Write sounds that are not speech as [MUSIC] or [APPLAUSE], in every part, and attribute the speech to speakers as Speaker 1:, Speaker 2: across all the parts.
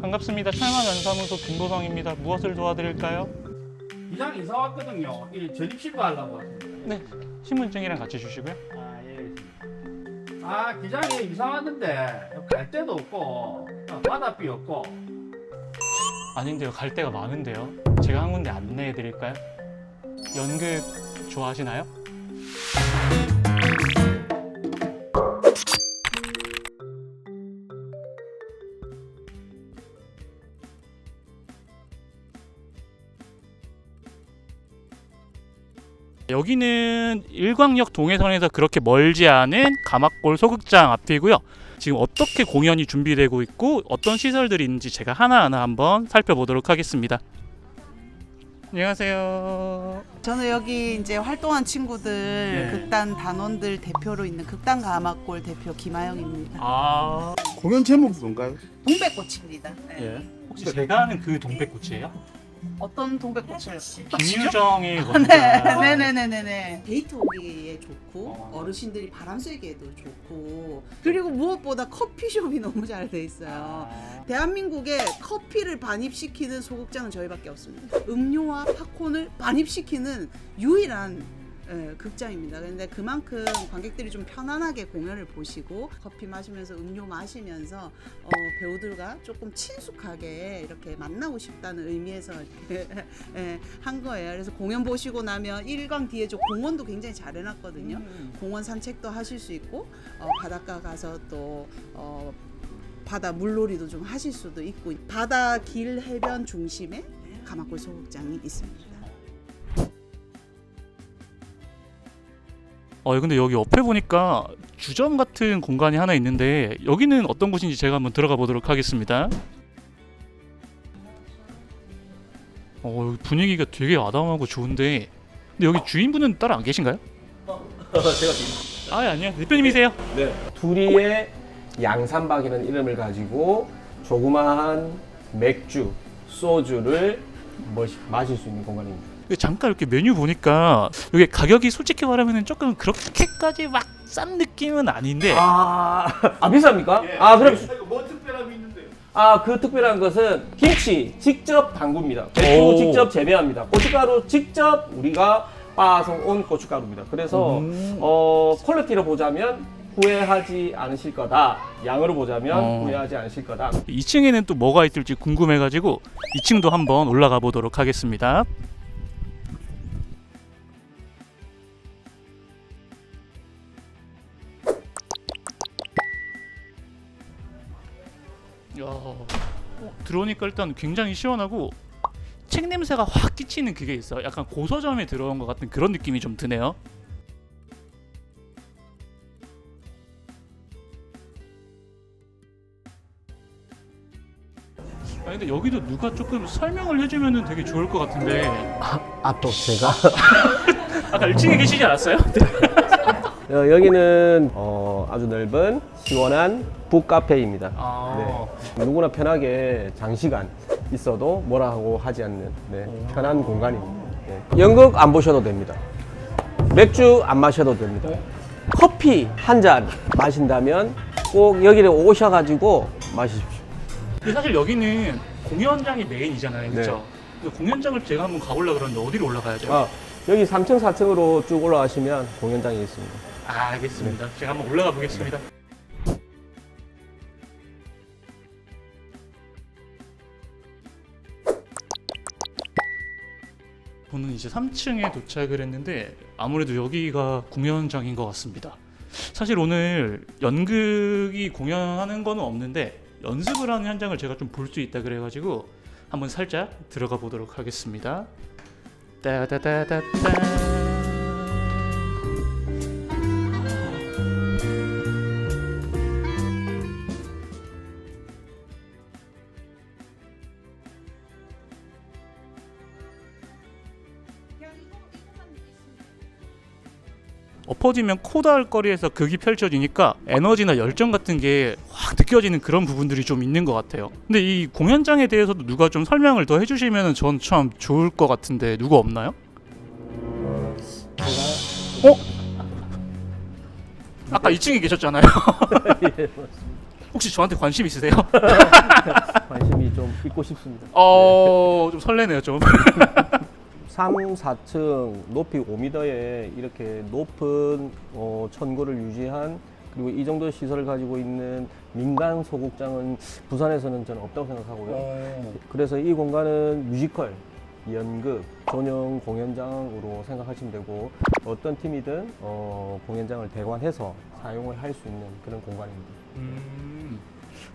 Speaker 1: 반갑습니다. 철망 연사무소 김보성입니다. 무엇을 도와드릴까요?
Speaker 2: 이장 이사 왔거든요. 이 전입 신고하려고 왔습니다.
Speaker 1: 네, 신분증이랑 같이 주시고요.
Speaker 2: 아, 예. 알겠습니다. 아, 기장이 이사 왔는데 갈 데도 없고 어, 바닷비 없고
Speaker 1: 아닌데요, 갈 데가 많은데요. 제가 한 군데 안내해 드릴까요? 연극 좋아하시나요? 여기는 일광역 동해선에서 그렇게 멀지 않은 가막골 소극장 앞이고요. 지금 어떻게 공연이 준비되고 있고 어떤 시설들이 있는지 제가 하나하나 한번 살펴보도록 하겠습니다. 안녕하세요.
Speaker 3: 저는 여기 이제 활동한 친구들
Speaker 1: 예.
Speaker 3: 극단 단원들 대표로 있는 극단 가마골 대표 김아영입니다.
Speaker 1: 아,
Speaker 4: 공연 제목이 뭔가요?
Speaker 3: 동백꽃입니다. 네.
Speaker 1: 예. 혹시 제가 아는 그 동백꽃이에요?
Speaker 3: 어떤 동백꽃을?
Speaker 1: 김유정의
Speaker 3: 네,
Speaker 1: 원작.
Speaker 3: 네네네네네. 데이트 오기에 좋고
Speaker 1: 어.
Speaker 3: 어르신들이 바람 쐬기에도 좋고 그리고 무엇보다 커피숍이 너무 잘 돼 있어요. 대한민국에 커피를 반입시키는 소극장은 저희밖에 없습니다. 음료와 팝콘을 반입시키는 유일한 예, 극장입니다. 근데 그만큼 관객들이 좀 편안하게 공연을 보시고 커피 마시면서 음료 마시면서 어, 배우들과 조금 친숙하게 이렇게 만나고 싶다는 의미에서 이렇게 [LAUGHS] 예, 한 거예요. 그래서 공연 보시고 나면 일광 뒤에 저 공원도 굉장히 잘 해놨거든요. 공원 산책도 하실 수 있고 어, 바닷가 가서 또 어, 바다 물놀이도 좀 하실 수도 있고 바다 길 해변 중심에 가마골 소극장이 있습니다.
Speaker 1: 어, 근데 여기 옆에 보니까 주점 같은 공간이 하나 있는데 여기는 어떤 곳인지 제가 한번 들어가 보도록 하겠습니다. 어, 여기 분위기가 되게 아담하고 좋은데 근데 여기 주인분은 따로 안 계신가요?
Speaker 5: 제가
Speaker 1: 아, 예, 안녕. 대표님이세요?
Speaker 5: 네. 두리의 양산박이라는 이름을 가지고 조그마한 맥주, 소주를 마실 수 있는 공간입니다.
Speaker 1: 그 잠깐 이렇게 메뉴 보니까 여기 가격이 솔직히 말하면 조금 그렇게까지 막 싼 느낌은 아닌데
Speaker 5: 아, 아 비쌉니까? 아 그럼
Speaker 2: 뭐 특별함이 있는데
Speaker 5: 아 그 특별한 것은 김치 직접 담굽니다. 배추
Speaker 1: 오.
Speaker 5: 직접 재배합니다. 고춧가루 직접 우리가 빻아서 온 고춧가루입니다. 그래서
Speaker 1: 음.
Speaker 5: 어 퀄리티로 보자면 후회하지 않으실 거다. 양으로 보자면
Speaker 1: 어.
Speaker 5: 후회하지 않으실 거다.
Speaker 1: 2층에는 또 뭐가 있을지 궁금해가지고 2층도 한번 올라가 보도록 하겠습니다. 야, 어, 들어오니까 일단 굉장히 시원하고 책 냄새가 확 끼치는 그게 있어요. 약간 고서점에 들어온 것 같은 그런 느낌이 좀 드네요. 아 근데 여기도 누가 조금 설명을 해주면 되게 좋을 것 같은데
Speaker 5: 아또 제가 [LAUGHS]
Speaker 1: 아까 1층에 계시지 않았어요? [LAUGHS]
Speaker 5: 어, 여기는 어, 아주 넓은 시원한 북카페입니다.
Speaker 1: 아,
Speaker 5: 누구나 편하게 장시간 있어도 뭐라고 하지 않는 네, 편한 공간입니다. 네. 연극 안 보셔도 됩니다. 맥주 안 마셔도 됩니다. 커피 한 잔 마신다면 꼭 여기를 오셔가지고 마십시오.
Speaker 1: 근데 사실 여기는 공연장이 메인이잖아요, 그렇죠?
Speaker 5: 네.
Speaker 1: 공연장을 제가 한번 가보려 그러는데 어디로 올라가야죠?
Speaker 5: 아, 여기 3층, 4층으로 쭉 올라가시면 공연장이 있습니다.
Speaker 1: 아, 알겠습니다. 제가 한번 올라가 보겠습니다. 저는 이제 3층에 도착을 했는데 아무래도 여기가 공연장인 것 같습니다. 사실 오늘 연극이 공연하는 거는 없는데 연습을 하는 현장을 제가 좀 볼 수 있다 그래가지고 한번 살짝 들어가 보도록 하겠습니다. 따다다다따. 엎어지면 코다할 거리에서 극이 펼쳐지니까 에너지나 열정 같은 게 확 느껴지는 그런 부분들이 좀 있는 것 같아요. 근데 이 공연장에 대해서도 누가 좀 설명을 더 해주시면 전 참 좋을 것 같은데 누구 없나요? 어? 아까 2층에 계셨잖아요.
Speaker 5: 예, [LAUGHS]
Speaker 1: 혹시 저한테 관심 있으세요?
Speaker 5: 관심이 좀좀 입고 싶습니다.
Speaker 1: 어, 좀 설레네요, 좀. [LAUGHS]
Speaker 5: 3, 4층 높이 5m에 이렇게 높은 어, 천고를 유지한 그리고 이 정도 시설을 가지고 있는 민간 소극장은 부산에서는 저는 없다고 생각하고요. 그래서 이 공간은 뮤지컬, 연극, 전용 공연장으로 생각하시면 되고 어떤 팀이든 어, 공연장을 대관해서 사용을 할 수 있는 그런 공간입니다.
Speaker 1: 음.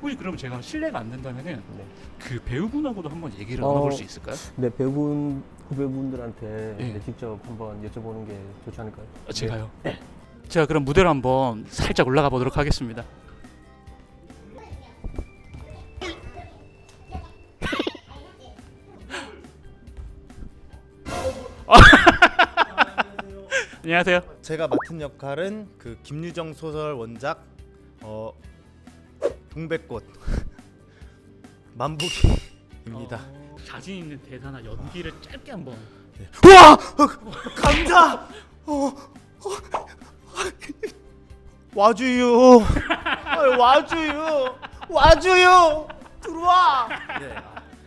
Speaker 1: 혹시 그럼 제가 실례가 안 된다면은
Speaker 5: 네.
Speaker 1: 그 배우분하고도 한번 얘기를
Speaker 5: 어.
Speaker 1: 나눠볼 수 있을까요?
Speaker 5: 네, 배우분 후배분들한테
Speaker 1: 예.
Speaker 5: 네, 직접 한번 여쭤보는 게 좋지 않을까요?
Speaker 1: 아, 제가요. 제가 그럼 무대로 한번 살짝 올라가 보도록 하겠습니다. [LAUGHS] 안녕하세요.
Speaker 4: 제가 맡은 역할은 그 김유정 소설 원작 어 동백꽃 [LAUGHS] 만복이 입니다.
Speaker 1: 어, 자신 있는 대사나 연기를 짧게 한번.
Speaker 4: 우와 어, 감자 어, 어, 와주요 아, 와주요 와주요 들어와.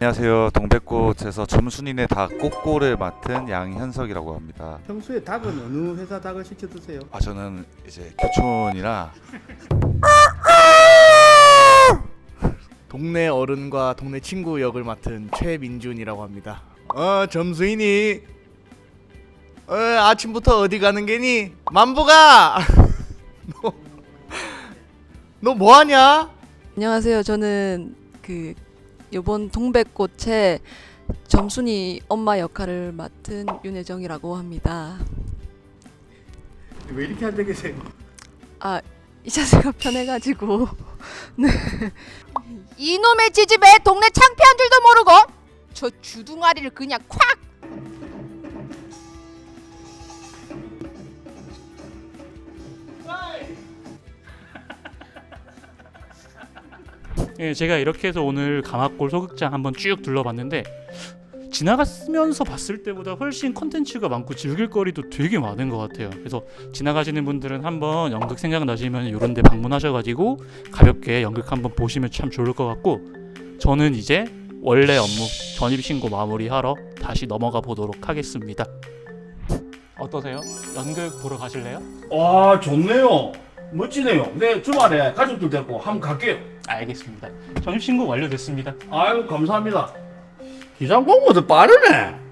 Speaker 6: 안녕하세요. 동백꽃에서 점순이네 닭 꼬꼬를 맡은 양현석이라고 합니다.
Speaker 4: 평소에 닭은 어느 회사 닭을 시켜 드세요?
Speaker 6: 아 저는 이제 교촌이라 [LAUGHS]
Speaker 4: 동네 어른과 동네 친구 역을 맡은 최민준이라고 합니다. 어 점수인이 어 아침부터 어디 가는 게니? 만보가 [LAUGHS] 너, 너 뭐하냐?
Speaker 7: 안녕하세요. 저는 그 이번 동백꽃의 점순이 엄마 역할을 맡은 윤혜정이라고 합니다.
Speaker 4: 왜 이렇게 앉아 계세요?
Speaker 7: 아, 이 자세가 편해가지고 [LAUGHS]
Speaker 8: 이놈의 지집애 동네 창피한 줄도 모르고 저 주둥아리를 그냥 콱!
Speaker 1: 예, 제가 이렇게 해서 오늘 가마골 소극장 한번 쭉 둘러봤는데 지나가면서 봤을 때보다 훨씬 컨텐츠가 많고 즐길 거리도 되게 많은 것 같아요. 그래서 지나가시는 분들은 한번 연극 생각나시면 이런 데 방문하셔가지고 가볍게 연극 한번 보시면 참 좋을 것 같고 저는 이제 원래 업무 전입신고 마무리하러 다시 넘어가 보도록 하겠습니다. 어떠세요? 연극 보러 가실래요?
Speaker 2: 와 좋네요. 멋지네요. 내 주말에 가족들 데리고 한번 갈게요.
Speaker 1: 알겠습니다. 전입신고 완료됐습니다.
Speaker 2: 아유 감사합니다. 기장 공부도 빠르네.